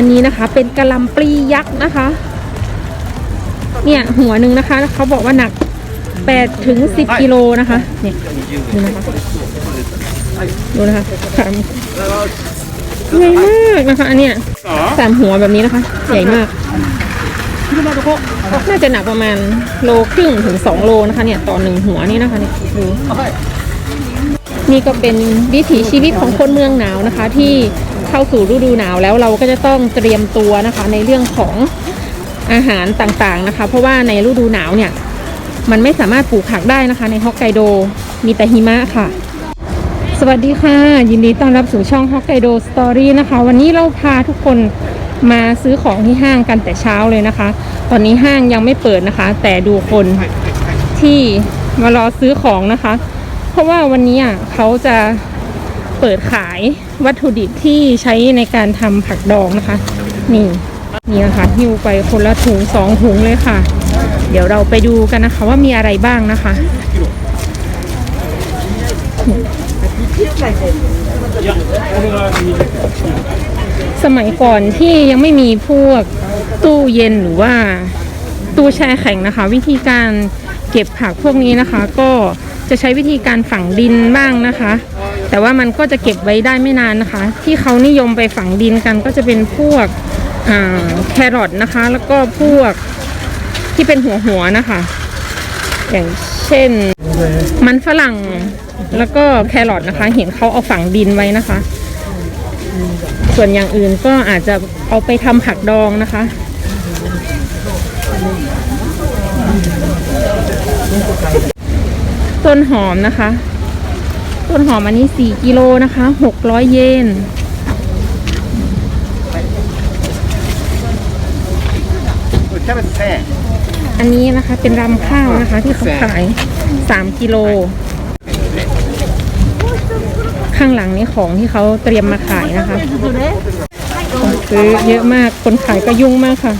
อันนี้นะคะ เป็นกะหล่ำปลียักษ์นะคะ เนี่ยหัวหนึ่งนะคะเขาบอกว่าหนัก8ถึง10กิโลนะคะเนี่ยดูนะคะดูนะคะสามใหญ่มากนะคะ อันเนี้ยสามหัวแบบนี้นะคะ ใหญ่มาก น่าจะหนักประมาณโลครึ่งถึงสองโลนะคะ เนี่ยต่อหนึ่งหัวนี่นะคะเนี่ยดูนี่ก็เป็นวิถีชีวิตของคนเมืองหนาวนะคะ ที่ เข้าสู่ฤดูหนาวแล้วเราก็จะต้องเตรียมตัวนะคะ ในเรื่องของอาหารต่างๆนะคะ เพราะว่าในฤดูหนาวเนี่ย มันไม่สามารถปลูกผักได้นะคะ ในฮอกไกโดมีแต่หิมะค่ะ สวัสดีค่ะ ยินดีต้อนรับสู่ช่องฮอกไกโดสตอรี่นะคะ วันนี้เราพาทุกคนมาซื้อของที่ห้างกันแต่เช้าเลยนะคะ ตอนนี้ห้างยังไม่เปิดนะคะ แต่ดูคนที่มารอซื้อของนะคะ เพราะว่าวันนี้อะเขาจะ เปิดขายวัตถุดิบที่ใช้ในการทำผักดองนะคะ นี่นี่นะคะหิ้วไปคนละถุงสองถุงเลยค่ะ เดี๋ยวเราไปดูกันนะคะว่ามีอะไรบ้างนะคะสมัยก่อนที่ยังไม่มีพวกตู้เย็นหรือว่าตู้แช่แข็งนะคะ วิธีการเก็บผักพวกนี้นะคะ ก็จะใช้วิธีการฝังดินบ้างนะคะ แต่ว่ามันก็จะเก็บไว้ได้ไม่นานนะคะ ที่เขานิยมไปฝังดินกันก็จะเป็นพวกแครอทนะคะ แล้วก็พวกที่เป็นหัวหัวนะคะ อย่างเช่นมันฝรั่งแล้วก็แครอทนะคะ เห็นเขาเอาฝังดินไว้นะคะ ส่วนอย่างอื่นก็อาจจะเอาไปทำผักดองนะคะต้นหอมนะคะ ต้นหอมอันนี้ 4 กิโลนะคะ600 เยนอันนี้นะคะเป็นรำข้าวนะคะที่เขาขาย 3 กิโล ข้างหลังนี้ของที่เขาเตรียมมาขายนะคะซื้อเยอะมากคนขายก็ยุ่งมากค่ะ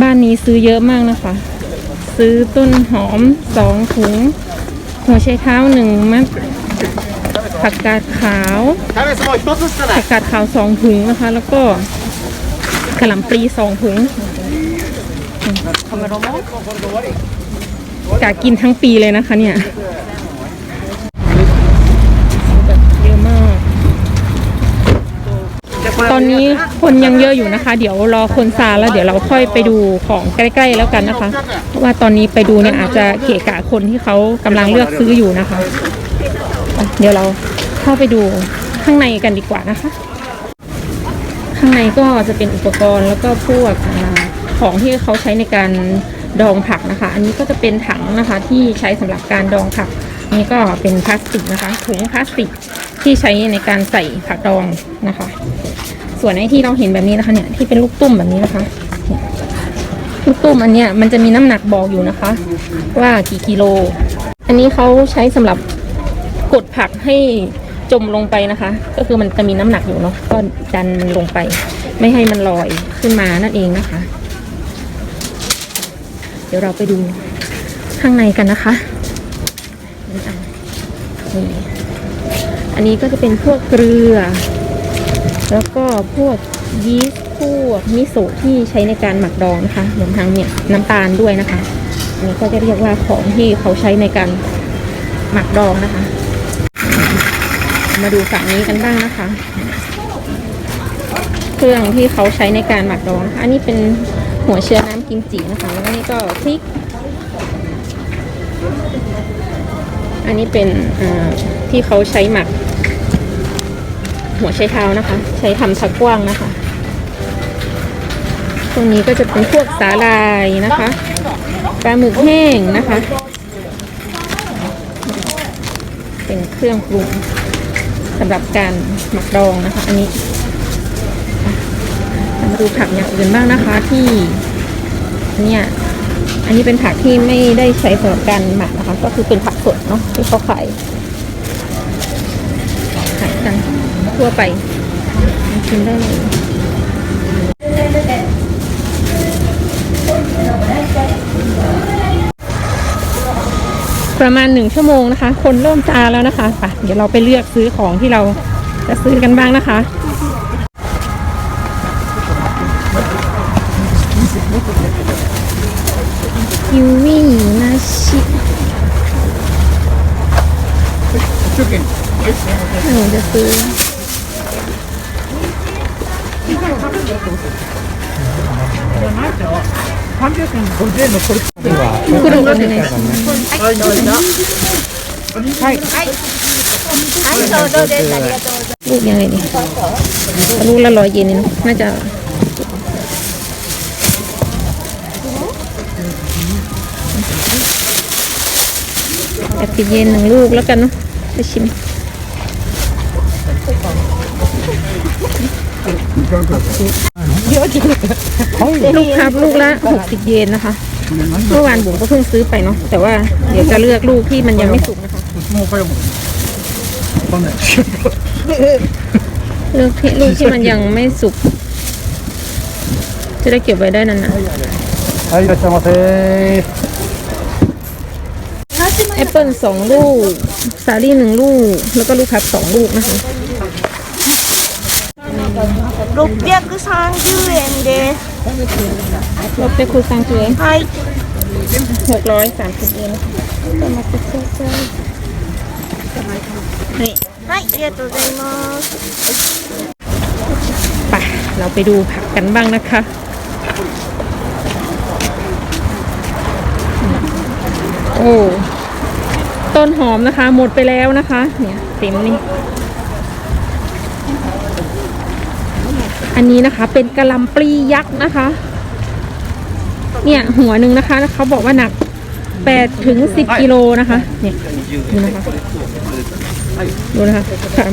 บ้านนี้ซื้อเยอะมากนะคะ ซื้อต้นหอมสองถุง หัวไชเท้าหนึ่งมัดผักกาดขาวผักกาดขาวสองถุงนะคะ แล้วก็กะหล่ำปลีสองถุงกะกินทั้งปีเลยนะคะเนี่ย ตอนนี้คนยังเยอะอยู่นะคะ เดี๋ยวรอคนซาแล้วเดี๋ยวเราค่อยไปดูของใกล้ ๆ แล้วกันนะคะเพราะว่าตอนนี้ไปดูเนี่ยอาจจะเกะกะคนที่เขากำลังเลือกซื้ออยู่นะคะ เดี๋ยวเราเข้าไปดูข้างในกันดีกว่านะคะ ข้างในก็จะเป็นอุปกรณ์แล้วก็พวกของที่เขาใช้ในการดองผักนะคะ อันนี้ก็จะเป็นถังนะคะที่ใช้สำหรับการดองผักนี่ก็เป็นพลาสติกนะคะถุงพลาสติก ที่ใช้ในการใส่ผักดองนะคะ ส่วนไอ้ที่เราเห็นแบบนี้นะคะเนี่ยที่เป็นลูกตุ้มแบบนี้นะคะลูกตุ้มอันเนี้ยมันจะมีน้ำหนักบอกอยู่นะคะ ว่ากี่กิโล อันนี้เขาใช้สำหรับกดผักให้จมลงไปนะคะ ก็คือมันจะมีน้ำหนักอยู่เนาะก็ดันมันลงไป ไม่ให้มันลอยขึ้นมานั่นเองนะคะ เดี๋ยวเราไปดูข้างในกันนะคะนี่ อันนี้ก็จะเป็นพวกเกลือ แล้วก็พวกยีสต์พวกมิโซะที่ใช้ในการหมักดองนะคะรวมทั้งเนี่ยน้ำตาลด้วยนะคะอันนี้ก็จะเรียกว่าของที่เขาใช้ในการหมักดองนะคะ มาดูฝั่งนี้กันบ้างนะคะ เครื่องที่เขาใช้ในการหมักดองะะอันนี้เป็นหัวเชื้อน้ำกิมจินะคะ แล้วก็นี่ก็พริก อันนี้เป็นที่เขาใช้หมัก หัวไชเท้านะคะ ใช้ทำชักกว้างนะคะ ตรงนี้ก็จะเป็นพวกสาลายนะคะปลาหมึกแห้งนะคะ เป็นเครื่องปรุงสำหรับการหมักดองนะคะ อันนี้มาดูผักอย่างอื่นบ้างนะคะที่เนี่ยอันนี้เป็นผักที่ไม่ได้ใช้สำหรับการหมักนะคะ ก็คือเป็นผักสดเนาะที่เขาขายขายกัน ทั่วไปกินได้เลยประมาณหนึ่งชั่วโมงนะคะ คนเริ่มจาแล้วนะคะไปเดี๋ยวเราไปเลือกซื้อของที่เราจะซื้อกันบ้างนะคะยูมินาชิหนูจะซื้อ はい。ลูกยังไงนี่ลูกละร้อยเยนนี่น่าจะแอปเปิลเยนหนึ่งลูกแล้วกันเนาะไปชิม เยอะจริงลูกครับลูกละหกสิบเยนนะคะ เมื่อวานบุ๋มก็เพิ่งซื้อไปเนาะแต่ว่าเดี๋ยวจะเลือกลูกที่มันยังไม่สุกนะคะเลือกที่ลูกที่มันยังไม่สุก จะได้เก็บไว้ได้น่านๆแอปเปิลสองลูกซาลี่หนึ่งลูก แล้วก็ลูกครับสองลูกนะคะ 630円です。 ลบไปคูซังเจ はい。 หกร้อยสามสิบเยนนะคะนี่ はい、ありがとうございます。 ไปเราไปดูผักกันบ้างนะคะ โอ้ ต้นหอมนะคะ หมดไปแล้วนะคะ เนี่ยเต็มนี่ อันนี้นะคะเป็นกะหล่ำปลียักษ์นะคะ เนี่ยหัวหนึ่งนะคะเขาบอกว่าหนักแปดถึงสิบกิโลนะคะ เนี่ยดูนะคะดูนะคะสาม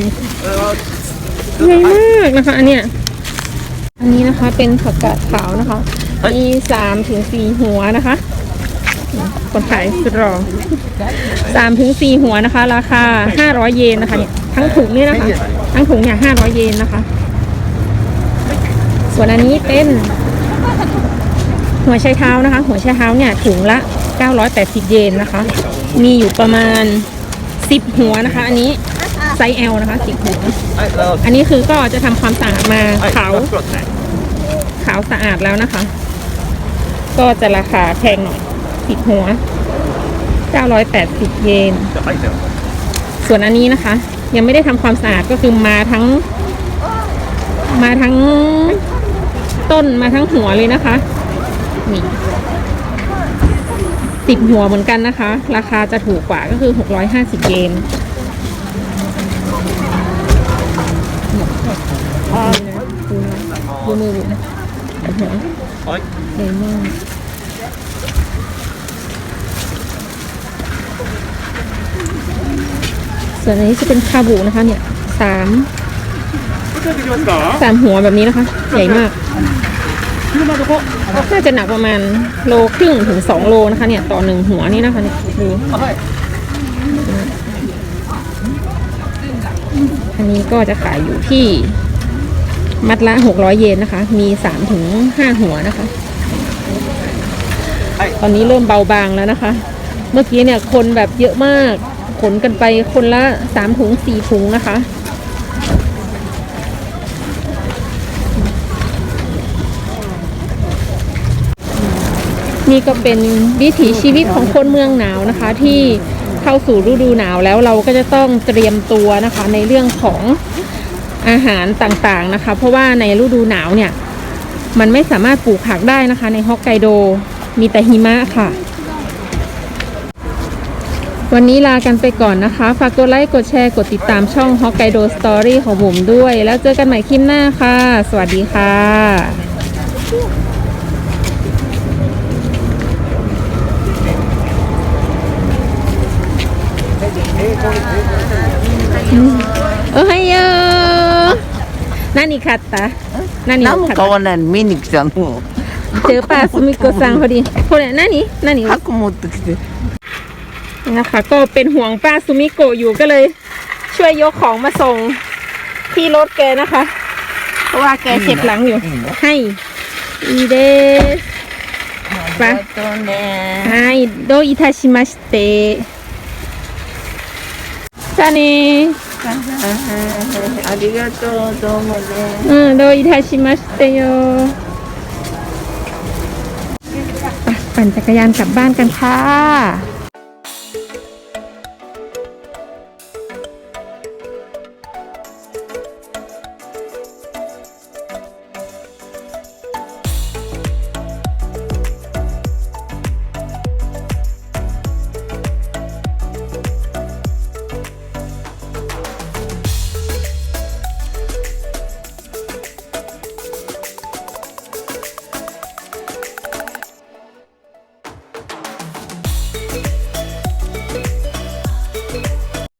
ใหญ่มากนะคะอันเนี้ยอันนี้นะคะเป็นผักกาดขาวนะคะ มีสามถึงสี่หัวนะคะ คนขายสุดรองสามถึงสี่หัวนะคะ ราคาห้าร้อยเยนนะคะเนี่ยทั้งถุงนี่นะคะ ทั้งถุงเนี่ยห้าร้อยเยนนะคะ ส่วนอันนี้เป็นหัวไชเท้านะคะ หัวไชเท้าเนี่ยถุงละ 980 เยนนะคะ มีอยู่ประมาณ 10 หัวนะคะ อันนี้ไซส์ L นะคะ 10 หัว อันนี้คือก็จะทำความสะอาดมาขาวขาวสะอาดแล้วนะคะ ก็จะราคาแพงหน่อย 10 หัว 980 เยน ส่วนอันนี้นะคะ ยังไม่ได้ทำความสะอาดก็คือมาทั้ง มาทั้ง ต้นมาทั้งหัวเลยนะคะนี่สิบหัวเหมือนกันนะคะ ราคาจะถูกกว่าก็คือหกร้อยห้าสิบเยนดูมือดูนะหัวเลมอนส่วนนนี้จะเป็นคาบูนะคะเนี่ยสามสามหัวแบบนี้นะคะ ใหญ่มาก น่าจะหนักประมาณโลครึ่งถึงสองโลนะคะเนี่ยต่อหนึ่งหัวนี่นะคะเนี่ยดูอันนี้ก็จะขายอยู่ที่มัดละหกร้อยเยนนะคะ มีสามถึงห้าหัวนะคะ ตอนนี้เริ่มเบาบางแล้วนะคะ เมื่อกี้เนี่ยคนแบบเยอะมาก ขนกันไปคนละสามถุงสี่ถุงนะคะ นี่ก็เป็นวิถีชีวิตของคนเมืองหนาวนะคะ ที่เข้าสู่ฤดูหนาวแล้วเราก็จะต้องเตรียมตัวนะคะในเรื่องของอาหารต่างๆนะคะ เพราะว่าในฤดูหนาวเนี่ย มันไม่สามารถปลูกผักได้นะคะ ในฮอกไกโดมีแต่หิมะค่ะ วันนี้ลากันไปก่อนนะคะ ฝากกดไลค์กดแชร์กดติดตามช่องฮอกไกโดสตอรี่ของผมด้วย แล้วเจอกันใหม่คลิปหน้าค่ะ สวัสดีค่ะ おはよう何買った何を買った何も買わないの見に来たの เจอป้าสุมิโกะซังพอดีこれ何何箱持ってきて นะคะ ก็เป็นห่วงป้าสุมิโกะอยู่ก็เลย ช่วยยกของมาส่งที่รถแกนะคะ เพราะว่าแกเจ็บหลังอยู่ ให้อีเดสไป とねはいどういたしまして じゃあねー ありがとう、どうもね。 อืมโดยอิทาชิมัสเตโยไปปั่นจักรยานกลับบ้านกันค่ะ